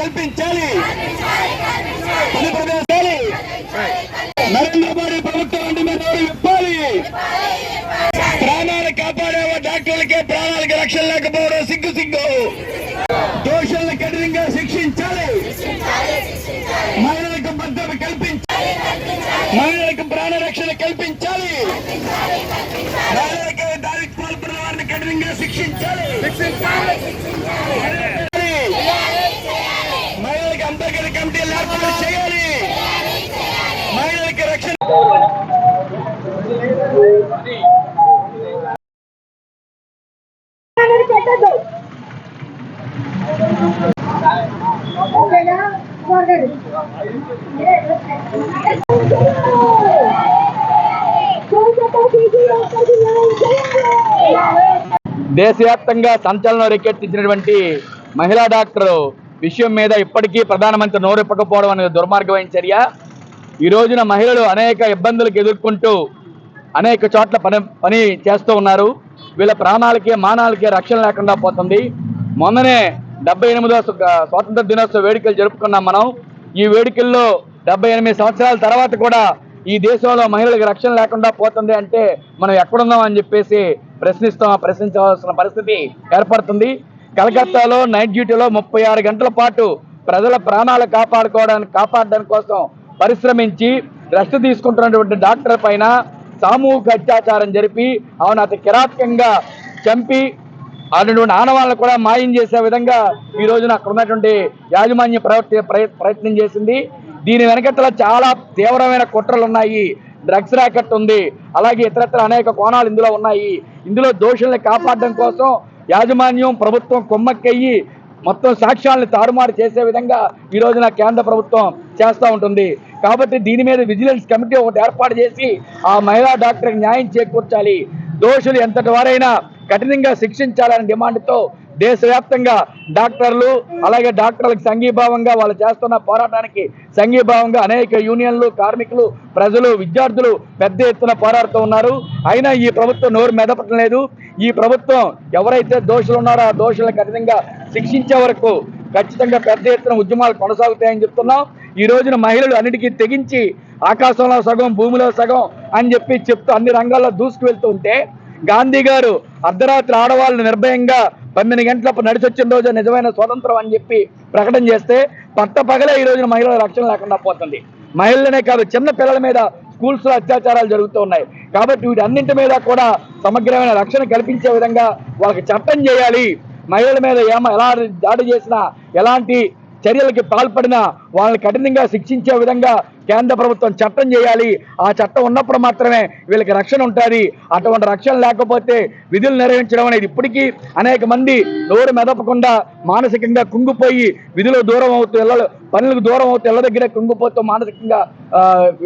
కల్పించాలి పని నరేంద్ర మోడీ ప్రభుత్వం అంటే మీరు ఎవరు ఇప్పాలి ప్రాణాలకి లేకపోవడం సిగ్గు సిగ్గు. దోషులను కఠినంగా శిక్షించాలి. మహిళలకు భద్రత కల్పించాలి. మహిళలకు ప్రాణ రక్షణ కల్పించాలి. మహిళలకు దాడికి పాల్పడిన వారిని కఠినంగా శిక్షించాలి మహిళలకు అంతర్గత కమిటీలు ఏర్పాటు చేయాలి మహిళలకు రక్షణ పెట్టద్దు ఓకేనా మాట్లాడు దేశవ్యాప్తంగా సంచలనం రేకెత్తించినటువంటి మహిళా డాక్టర్ విషయం మీద ఇప్పటికీ ప్రధానమంత్రి నోరెప్పకపోవడం అనేది దుర్మార్గమైన చర్య. ఈ రోజున మహిళలు అనేక ఇబ్బందులకు ఎదుర్కొంటూ అనేక చోట్ల పని పని చేస్తూ ఉన్నారు. వీళ్ళ ప్రాణాలకి మానాలకి రక్షణ లేకుండా పోతుంది. మొన్ననే డెబ్బై ఎనిమిదో స్వాతంత్ర దినోత్సవ వేడుకలు జరుపుకున్నాం మనం. ఈ వేడుకల్లో డెబ్బై ఎనిమిది సంవత్సరాల తర్వాత కూడా ఈ దేశంలో మహిళలకు రక్షణ లేకుండా పోతుంది అంటే మనం ఎక్కడున్నాం అని చెప్పేసి ప్రశ్నిస్తాం ప్రశ్నించవలసిన పరిస్థితి ఏర్పడుతుంది. కలకత్తాలో నైట్ డ్యూటీలో ముప్పై ఆరు గంటల పాటు ప్రజల ప్రాణాలు కాపాడుకోవడానికి కాపాడడానికి కోసం పరిశ్రమించి రెస్ట్ తీసుకుంటున్నటువంటి డాక్టర్ పైన సామూహిక అత్యాచారం జరిపి ఆమెను అతి కిరాతకంగా చంపి అటువంటి ఆనవాళ్ళను కూడా మాయం చేసే విధంగా ఈ రోజున అక్కడ ఉన్నటువంటి యాజమాన్య ప్రవర్తి ప్రయత్నం చేసింది. దీని వెనకట్ల చాలా తీవ్రమైన కుట్రలు ఉన్నాయి డ్రగ్స్ ర్యాకెట్ ఉంది. అలాగే ఇతరత్ర అనేక కోణాలు ఇందులో ఉన్నాయి. ఇందులో దోషుల్ని కాపాడడం కోసం యాజమాన్యం ప్రభుత్వం కొమ్మక్కయ్యి మొత్తం సాక్ష్యాలను తారుమారు చేసే విధంగా ఈ రోజున కేంద్ర ప్రభుత్వం చేస్తూ ఉంటుంది. కాబట్టి దీని మీద విజిలెన్స్ కమిటీ ఒకటి ఏర్పాటు చేసి ఆ మహిళా డాక్టర్కి న్యాయం చేకూర్చాలి. దోషులు ఎంతటి వారైనా కఠినంగా శిక్షించాలనే డిమాండ్తో దేశవ్యాప్తంగా డాక్టర్లు అలాగే డాక్టర్లకు సంఘీభావంగా వాళ్ళు చేస్తున్న పోరాటానికి సంఘీభావంగా అనేక యూనియన్లు కార్మికులు ప్రజలు విద్యార్థులు పెద్ద ఎత్తున పోరాడుతూ ఉన్నారు. అయినా ఈ ప్రభుత్వం నోరు మెదపటం లేదు. ఈ ప్రభుత్వం ఎవరైతే దోషులు ఉన్నారో ఆ దోషులను కఠినంగా శిక్షించే వరకు ఖచ్చితంగా పెద్ద ఎత్తున ఉద్యమాలు కొనసాగుతాయని చెప్తున్నాం. ఈ రోజున మహిళలు అన్నిటికీ తెగించి ఆకాశంలో సగం భూమిలో సగం అని చెప్పి చెప్తూ అన్ని రంగాల్లో దూసుకు వెళ్తూ ఉంటే గాంధీ గారు అర్ధరాత్రి ఆడవాళ్ళు నిర్భయంగా పన్నెండు గంటలప్పుడు నడిచొచ్చిన రోజు నిజమైన స్వతంత్రం అని చెప్పి ప్రకటన చేస్తే పట్ట పగలే ఈ రోజున మహిళల రక్షణ లేకుండా పోతుంది. మహిళలనే కాదు చిన్న పిల్లల మీద స్కూల్స్లో అత్యాచారాలు జరుగుతూ ఉన్నాయి. కాబట్టి వీటన్నింటి మీద కూడా సమగ్రమైన రక్షణ కల్పించే విధంగా వాళ్ళకి చట్టం చేయాలి. మహిళల మీద ఏమ ఎలా దాడి చేసినా ఎలాంటి చర్యలకి పాల్పడిన వాళ్ళని కఠినంగా శిక్షించే విధంగా కేంద్ర ప్రభుత్వం చట్టం చేయాలి. ఆ చట్టం ఉన్నప్పుడు మాత్రమే వీళ్ళకి రక్షణ ఉంటుంది. అటువంటి రక్షణ లేకపోతే విధులు నిర్వహించడం అనేది ఇప్పటికీ అనేక మంది నోరు మెదపకుండా మానసికంగా కుంగిపోయి విధులు దూరం అవుతూ ఇళ్ళ పనులకు దూరం అవుతూ ఇళ్ళ దగ్గరే కుంగిపోతూ మానసికంగా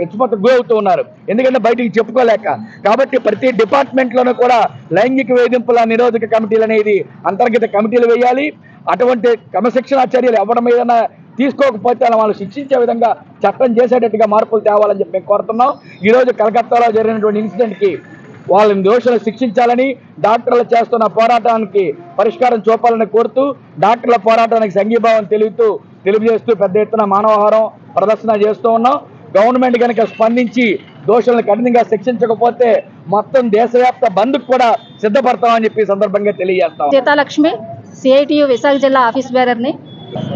హెచ్చుమత గురవుతూ ఉన్నారు. ఎందుకంటే బయటికి చెప్పుకోలేక. కాబట్టి ప్రతి డిపార్ట్మెంట్లోనూ కూడా లైంగిక వేధింపుల నిరోధక కమిటీలు అనేది అంతర్గత కమిటీలు వేయాలి. అటువంటి క్రమశిక్షణ చర్యలు ఇవ్వడం ఏదైనా తీసుకోకపోతే అలా వాళ్ళు శిక్షించే విధంగా చట్టం చేసేటట్టుగా మార్పులు తేవాలని చెప్పి మేము కోరుతున్నాం. ఈరోజు కలకత్తాలో జరిగినటువంటి ఇన్సిడెంట్కి వాళ్ళని దోషులు శిక్షించాలని డాక్టర్లు చేస్తున్న పోరాటానికి పరిష్కారం చూపాలని కోరుతూ డాక్టర్ల పోరాటానికి సంఘీభావం తెలుపుతూ తెలియజేస్తూ పెద్ద ఎత్తున మానవహారం ప్రదర్శన చేస్తూ ఉన్నాం. గవర్నమెంట్ కనుక స్పందించి దోషులను కఠినంగా శిక్షించకపోతే మొత్తం దేశవ్యాప్త బంద్ కూడా సిద్ధపడతామని చెప్పి సందర్భంగా తెలియజేస్తాం సీతాలక్ష్మి సిఐటియు విశాఖ జిల్లా ఆఫీస్ బేరర్ని.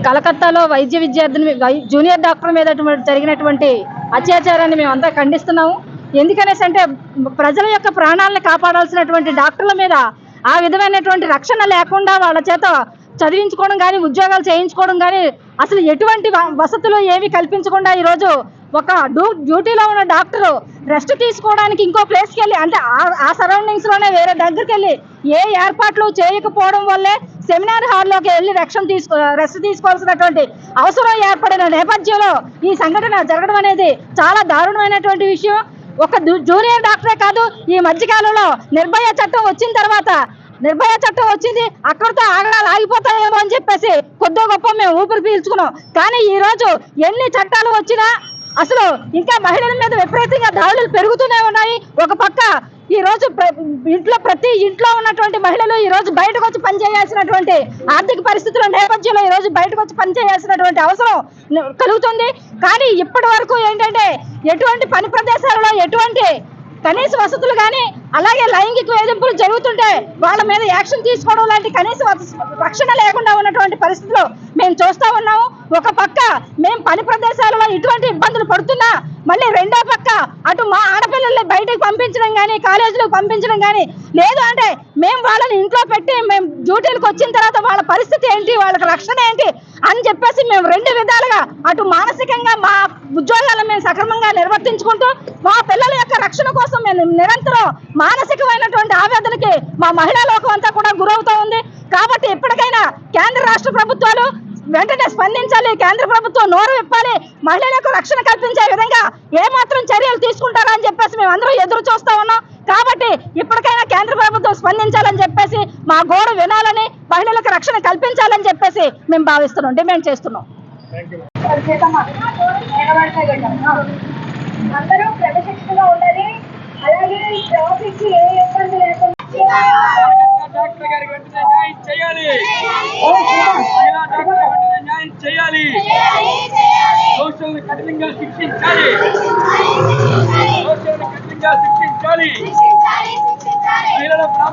కలకత్తాలో వైద్య విద్యార్థిని జూనియర్ డాక్టర్ మీద జరిగినటువంటి అత్యాచారాన్ని మేమంతా ఖండిస్తున్నాము. ఎందుకనేసి అంటే ప్రజల యొక్క ప్రాణాలను కాపాడాల్సినటువంటి డాక్టర్ల మీద ఆ విధమైనటువంటి రక్షణ లేకుండా వాళ్ళ చేత చదివించుకోవడం కానీ ఉద్యోగాలు చేయించుకోవడం కానీ అసలు ఎటువంటి వ- వసతులు ఏమి కల్పించకుండా ఈరోజు ఒక డ్యూ డ్యూటీలో ఉన్న డాక్టరు రెస్ట్ తీసుకోవడానికి ఇంకో ప్లేస్కి వెళ్ళి అంటే ఆ సరౌండింగ్స్లోనే వేరే దగ్గరికి వెళ్ళి ఏ ఏర్పాట్లు చేయకపోవడం వల్లే సెమినార్ హాల్లోకి వెళ్ళి రక్షణ తీసుకో రెస్ట్ తీసుకోవాల్సినటువంటి అవసరం ఏర్పడిన నేపథ్యంలో ఈ సంఘటన జరగడం అనేది చాలా దారుణమైనటువంటి విషయం. ఒక జూనియర్ డాక్టరే కాదు ఈ మధ్యకాలంలో నిర్భయ చట్టం వచ్చిన తర్వాత నిర్భయ చట్టం వచ్చింది అక్కడితో ఆగడాలు ఆగిపోతాయేమో అని చెప్పేసి కొద్దో గొప్ప మేము ఊపిరి పీల్చుకున్నాం. కానీ ఈరోజు ఎన్ని చట్టాలు వచ్చినా అసలు ఇంకా మహిళల మీద విపరీతంగా దాడులు పెరుగుతూనే ఉన్నాయి. ఒక పక్క ఈ రోజు ఇంట్లో ప్రతి ఇంట్లో ఉన్నటువంటి మహిళలు ఈ రోజు బయటకు వచ్చి పనిచేయాల్సినటువంటి ఆర్థిక పరిస్థితుల నేపథ్యంలో ఈ రోజు బయటకు వచ్చి పనిచేయాల్సినటువంటి అవసరం కలుగుతుంది. కానీ ఇప్పటి వరకు ఏంటంటే ఎటువంటి పని ప్రదేశాలలో ఎటువంటి కనీస వసతులు కానీ అలాగే లైంగిక వేధింపులు జరుగుతుంటే వాళ్ళ మీద యాక్షన్ తీసుకోవడం లాంటి కనీస వస- రక్షణ లేకుండా ఉన్నటువంటి పరిస్థితులు మేము చూస్తూ ఉన్నాము. ఒక పక్క మేము పని ప్రదేశాలలో ఇటువంటి ఇబ్బందులు పడుతున్నా మళ్ళీ రెండో పక్క అటు మా ఆడపిల్లల్ని బయటకు పంపించడం కానీ కాలేజీలకు పంపించడం కానీ లేదు అంటే మేము వాళ్ళని ఇంట్లో పెట్టి మేము డ్యూటీలకు వచ్చిన తర్వాత వాళ్ళ పరిస్థితి ఏంటి వాళ్ళకి రక్షణ ఏంటి అని చెప్పేసి మేము రెండు విధాలుగా అటు మానసికంగా మా ఉద్యోగాలను మేము సక్రమంగా నిర్వర్తించుకుంటూ మా పిల్లల యొక్క రక్షణ కోసం మేము నిరంతరం మానసికమైనటువంటి ఆవేదనకి మా మహిళా లోకం అంతా కూడా గురవుతూ ఉంది. కాబట్టి ఇప్పటికైనా కేంద్ర రాష్ట్ర ప్రభుత్వాలు వెంటనే స్పందించాలి. కేంద్ర ప్రభుత్వం నోరు విప్పాలి. మహిళలకు రక్షణ కల్పించే విధంగా ఏ మాత్రం చర్యలు తీసుకుంటారా అని చెప్పేసి మేము అందరూ ఎదురు చూస్తా ఉన్నాం. కాబట్టి ఇప్పటికైనా కేంద్ర ప్రభుత్వం స్పందించాలని చెప్పేసి మా గోడు వినాలని మహిళలకు రక్షణ కల్పించాలని చెప్పేసి మేము భావిస్తున్నాం డిమాండ్ చేస్తున్నాం. అందరూ క్రమశిక్షణగా ఉండాలి. అలాగే జాబ్ ఇచ్చి ఏ ఇబ్బంది లేకుండా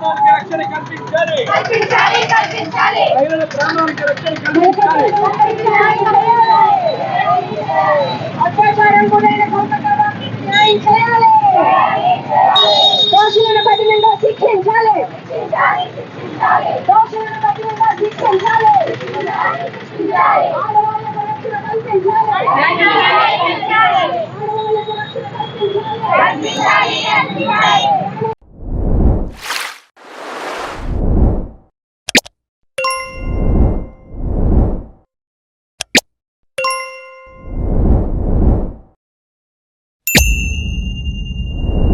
ప్రాణానికి రక్షణ కల్పించాలి. మహిళల ప్రాణానికి రక్షణ కల్పించాలి. అత్యాచారం గురైన